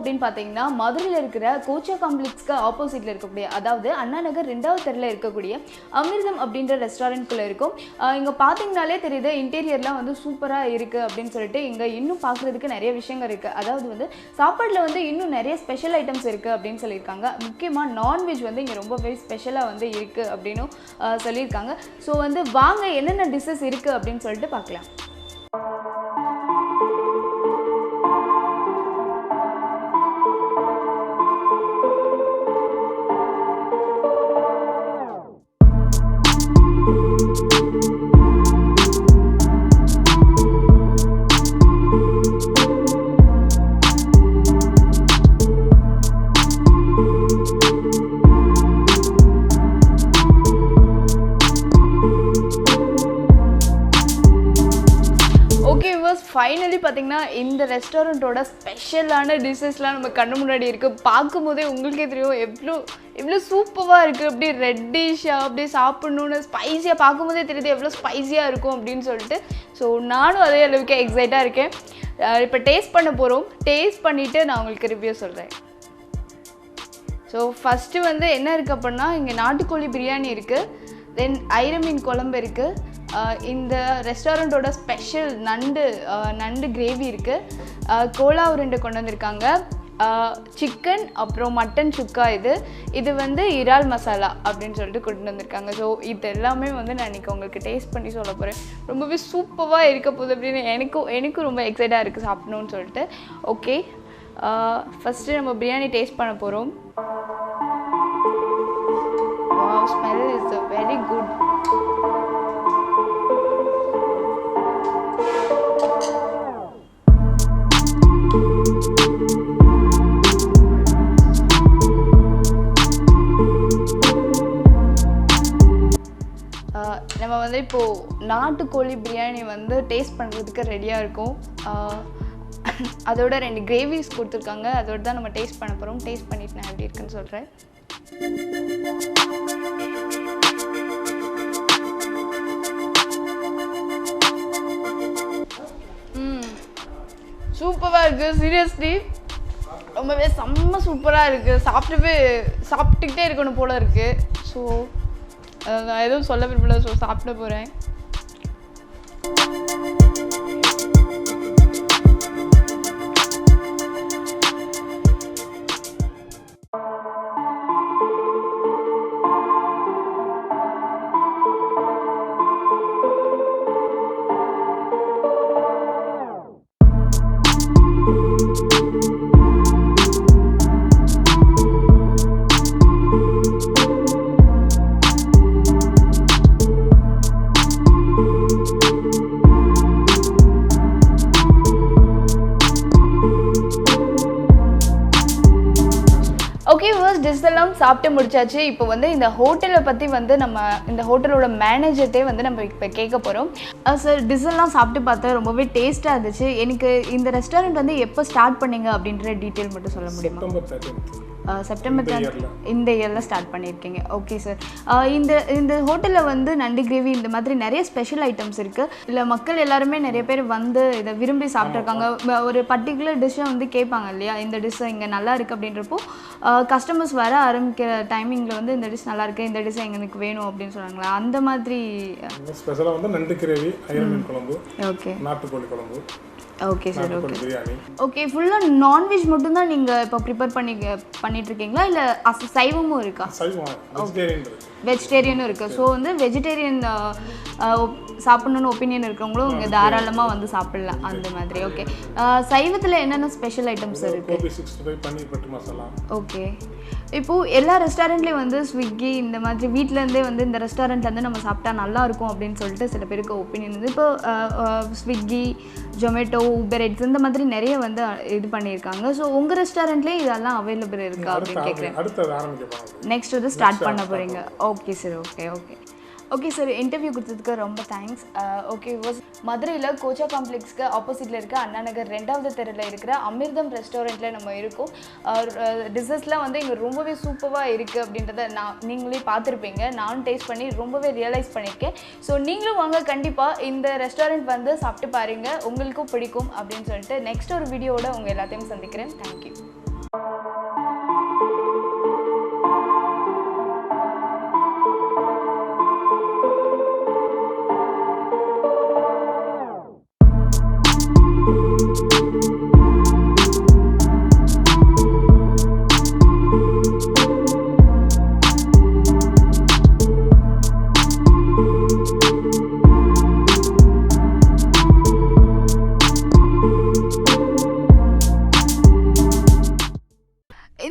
அப்படின்னு பார்த்தீங்கன்னா மதுரையில் இருக்கிற கோச்சா காம்ப்ளெக்ஸ்க்கு ஆப்போசிட்டில் இருக்கக்கூடிய அதாவது அண்ணா நகர் ரெண்டாவது தெருவில் இருக்கக்கூடிய அமிர்தம் அப்படின்ற ரெஸ்டாரண்ட்குள்ளே இருக்கும். இங்கே பார்த்தீங்கனாலே தெரியுது இன்டீரியர்லாம் வந்து சூப்பராக இருக்குது அப்படின்னு சொல்லிட்டு இங்கே இன்னும் பார்க்குறதுக்கு நிறைய விஷயங்கள் இருக்குது அதாவது வந்து சாப்பாட்டில் வந்து இன்னும் நிறைய ஸ்பெஷல் ஐட்டம்ஸ் இருக்குது அப்படின்னு சொல்லியிருக்காங்க. முக்கியமாக நான்வெஜ் வந்து இங்கே ரொம்பவே ஸ்பெஷலாக வந்து இருக்குது அப்படின்னும் சொல்லியிருக்காங்க. ஸோ வந்து வாங்க என்னென்ன டிஷ்ஷஸ் இருக்குது அப்படின்னு சொல்லிட்டு பார்க்கலாம். ஃபைனலி பார்த்தீங்கன்னா இந்த ரெஸ்டாரண்ட்டோட ஸ்பெஷலான டிஷ்ஷஸ்லாம் நம்ம கண்ணு முன்னாடி இருக்குது பார்க்கும்போதே உங்களுக்கே தெரியும் எவ்வளோ எவ்வளோ சூப்பராக இருக்குது அப்படியே ரெட்டிஷாக அப்படியே சாப்பிட்ணுன்னு ஸ்பைஸியாக பார்க்கும்போதே தெரியுது எவ்வளோ ஸ்பைஸியாக இருக்கும் அப்படின்னு சொல்லிட்டு. ஸோ நானும் அதே அளவுக்கு எக்ஸைட்டாக இருக்கேன். இப்போ டேஸ்ட் பண்ண போகிறோம் டேஸ்ட் பண்ணிவிட்டு நான் உங்களுக்கு ரிவ்யூ சொல்கிறேன் ஸோ ஃபஸ்ட்டு வந்து என்ன இருக்குது அப்படின்னா இங்கே நாட்டுக்கோழி பிரியாணி இருக்குது தென் ஐரமீன் குழம்பு இருக்குது இந்த ரெஸ்டாரண்ட்டோட ஸ்பெஷல் நண்டு நண்டு கிரேவி இருக்குது கோலா உருண்டை கொண்டு வந்திருக்காங்க. சிக்கன் அப்புறம் மட்டன் சுக்கா இது. இது வந்து இறால் மசாலா அப்படின்னு சொல்லிட்டு கொண்டு வந்திருக்காங்க. ஸோ இது எல்லாமே வந்து நான் இன்றைக்கி உங்களுக்கு டேஸ்ட் பண்ணி சொல்ல போகிறேன் ரொம்பவே சூப்பராக இருக்க போகுது அப்படின்னு எனக்கும் எனக்கும் ரொம்ப எக்ஸைட்டாக இருக்குது சாப்பிடணும்னு சொல்லிட்டு. ஓகே ஃபஸ்ட்டு நம்ம பிரியாணி டேஸ்ட் பண்ண போகிறோம் ஸ்மெல் இஸ் வெரி குட் வந்து இப்போது நாட்டுக்கோழி பிரியாணி வந்து டேஸ்ட் பண்ணுறதுக்கு ரெடியாக இருக்கும். அதோட ரெண்டு கிரேவிஸ் கொடுத்துருக்காங்க. அதோட தான் நம்ம டேஸ்ட் பண்ண போகிறோம் டேஸ்ட் பண்ணிட்டு நான் எப்படி இருக்குன்னு சொல்கிறேன் சூப்பராக இருக்குது சீரியஸ்லி ரொம்பவே செம்ம சூப்பராக இருக்குது சாப்பிட்டுவே சாப்பிட்டுக்கிட்டே இருக்கணும் போல இருக்குது ஸோ நான் எதுவும் சொல்ல விரும்பல ஸோ சாப்பிட போகிறேன் டிஷ்ஷஸ் எல்லாம் சாப்பிட்டு முடிச்சாச்சு. இப்போ வந்து இந்த ஹோட்டலை பற்றி வந்து நம்ம இந்த ஹோட்டலோட மேனேஜர்ட்டே வந்து நம்ம இப்போ கேட்க போகிறோம் சார் டிஷ்ஷெல்லாம் சாப்பிட்டு பார்த்தா ரொம்பவே டேஸ்ட்டாக இருந்துச்சு. எனக்கு இந்த ரெஸ்டாரண்ட் வந்து எப்போ ஸ்டார்ட் பண்ணீங்க அப்படின்ற டீட்டெயில் மட்டும் சொல்ல முடியுமா? செப்டம்பர் செப்டம்பர் இந்த இயரில் ஸ்டார்ட் பண்ணியிருக்கீங்க. ஓகே சார் இந்த இந்த ஹோட்டலில் வந்து நண்டு கிரேவி இந்த மாதிரி நிறைய ஸ்பெஷல் ஐட்டம்ஸ் இருக்குது இல்லை மக்கள் எல்லாருமே நிறைய பேர் வந்து இதை விரும்பி சாப்பிட்ருக்காங்க ஒரு பர்டிகுலர் டிஷ்ஷை வந்து கேட்பாங்க இல்லையா? இந்த டிஷ் இங்கே நல்லா இருக்குது அப்படின்றப்போ கஸ்டமர்ஸ் வர ஆரம்பிக்கிற டைமிங்கில் வந்து இந்த டிஷ் நல்லா இருக்கு இந்த டிஷ் எங்களுக்கு வேணும் அப்படின்னு சொன்னாங்களா அந்த மாதிரி ஸ்பெஷலாக வந்து நண்டு கிரேவி மீன் குழம்பு ஓகே நாட்டுக்கோழி குழம்பு. Okay sir okay. Biryani. Okay ஃபுல்லாக நான்வெஜ் மட்டும்தான் நீங்கள் இப்போ ப்ரிப்பேர் பண்ணி பண்ணிட்டு இருக்கீங்களா? இல்லை சைவமும் இருக்கா? சைவம் வெஜிடேரியன் இருக்கு வெஜிடேரியனும் இருக்குது ஸோ வந்து வெஜிடேரியன் சாப்பிடணும்னு ஒப்பீனியன் இருக்கிறவங்களும் இங்கே தாராளமாக வந்து சாப்பிடலாம். அந்த மாதிரி. ஓகே சைவத்தில் என்னென்ன ஸ்பெஷல் ஐட்டம்ஸ் இருக்குது ஓகே இப்போது எல்லா ரெஸ்டாரண்ட்லேயும் வந்து ஸ்விக்கி இந்த மாதிரி வீட்டிலேருந்தே வந்து இந்த ரெஸ்டாரண்ட்லேருந்து நம்ம சாப்பிட்டா நல்லா இருக்கும் அப்படின்னு சொல்லிட்டு சில பேருக்கு ஒப்பீனியன் வந்து இப்போ ஸ்விக்கி ஜொமேட்டோ ஊபர் எட்ஸ் இந்த மாதிரி நிறைய வந்து இது பண்ணியிருக்காங்க. ஸோ உங்கள் ரெஸ்டாரண்ட்லேயே இதெல்லாம் அவைலபிள் இருக்கா அப்படின்னு கேட்குறேன் நெக்ஸ்ட் வந்து ஸ்டார்ட் பண்ண போகிறீங்க okay sir okay okay okay sir interview கொடுத்ததுக்கு ரொம்ப தேங்க்ஸ் ஓகே வாஸ் மதுரையில் கோச்சா காம்ப்ளெக்ஸ்க்கு ஆப்போசிட்டில் இருக்க அண்ணா நகர் ரெண்டாவது தெருவில் இருக்கிற அமிர்தம் ரெஸ்டாரண்ட்டில் நம்ம இருக்கோம். Uh, uh, டிஷஸ்லாம் வந்து இங்கே ரொம்பவே சூப்பராக இருக்குது அப்படின்றத நான் நீங்களே பார்த்துருப்பீங்க. நானும் டேஸ்ட் பண்ணி ரொம்பவே ரியலைஸ் பண்ணியிருக்கேன். ஸோ நீங்களும் வாங்க கண்டிப்பாக இந்த ரெஸ்டாரண்ட் வந்து சாப்பிட்டு பாருங்கள் உங்களுக்கும் பிடிக்கும் அப்படின்னு சொல்லிட்டு நெக்ஸ்ட் ஒரு வீடியோவோட உங்கள் எல்லாத்தையும் சந்திக்கிறேன். தேங்க்யூ